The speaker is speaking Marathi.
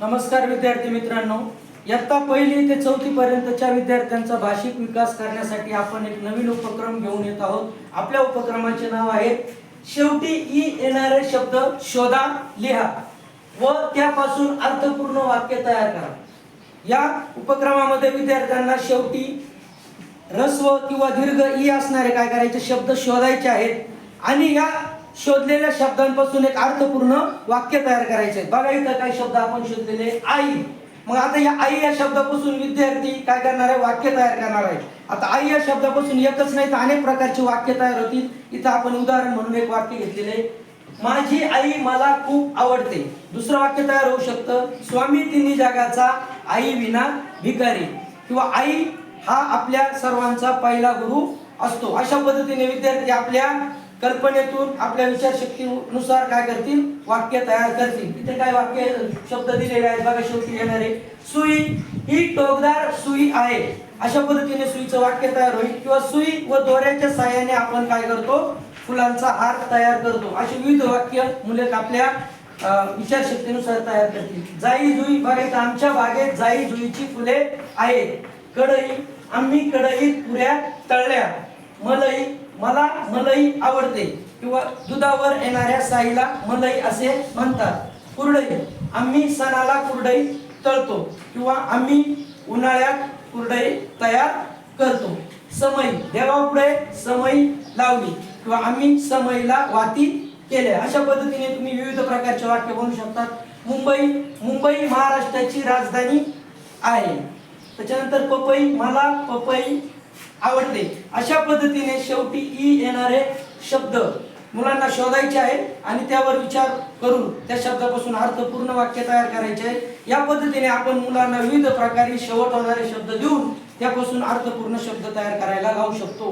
नमस्कार विद्यार्थी मित्रांनो. इयत्ता पहिली ते चौथी पर्यंतच्या विद्यार्थ्यांचा भाषिक विकास करण्यासाठी आपण एक नवीन उपक्रम घेऊन येत आहोत. आपल्या उपक्रमाचे नाव आहे शेवटी ई येणारे शब्द शोधा लिहा व त्यापासून अर्थपूर्ण वाक्य तयार करा. या उपक्रमामध्ये विद्यार्थ्यांना शेवटी रस्व किंवा दीर्घ ई असणारे काय करायचे शब्द शोधायचे आहेत आणि या शोधलेल्या शब्दांपासून एक अर्थपूर्ण वाक्य तयार करायचे बघा इथं काही शब्द आपण शोधलेले आई. मग आता या आई या शब्दापासून विद्यार्थी काय करणार आहे? वाक्य तयार करणार आहे. आता आई या शब्दापासून एकच नाही तर अनेक प्रकारची वाक्य तयार होतील. इथं आपण उदाहरण म्हणून एक वाक्य घेतलेले माझी आई मला खूप आवडते. दुसरं वाक्य तयार होऊ शकतं. स्वामी तिन्ही जगाचा आई विना भिकारी. किंवा आई हा आपल्या सर्वांचा पहिला गुरु असतो. अशा पद्धतीने विद्यार्थी आपल्या कल्पनेतून आपल्या विचारशक्तीनुसार काय करतील? वाक्य तयार करतील. इथे काय वाक्य शब्द दिलेले आहेत बघा शेवटी येणारे सुई ही टोकदार सुई आहे. अशा पद्धतीने सुईचं वाक्य तयार होईल. किंवा सुई व दोऱ्याच्या साह्याने आपण काय करतो? फुलांचा हार तयार करतो. अशी विविध वाक्य मुले आपल्या विचारशक्तीनुसार तयार करतील. जाई जुई बघा आमच्या बागेत जाई जुईची फुले आहेत. कडई आम्ही कडईत पुऱ्या तळल्या. मलई मला मलई आवडते किंवा दुधावर येणाऱ्या साईला मलई असे म्हणतात. कुरडई. आम्ही सणाला कुरडई तळतो किंवा आम्ही उन्हाळ्यात कुरडई तयार करतो. समई. देवापुढे समई लावली किंवा आम्ही समईला वाती केल्या अशा पद्धतीने तुम्ही विविध प्रकारचे वाक्य बनवू शकतात. मुंबई मुंबई महाराष्ट्राची राजधानी आहे. त्याच्यानंतर पपई. मला पपई आवडते अशा पद्धतीने शेवटी ई येणारे शब्द मुलांना शोधायचे आहे आणि त्यावर विचार करून त्या शब्दापासून अर्थपूर्ण वाक्य तयार करायचे आहे. या पद्धतीने आपण मुलांना विविध प्रकारे शेवट होणारे शब्द देऊन त्यापासून अर्थपूर्ण शब्द तयार करायला लावू शकतो.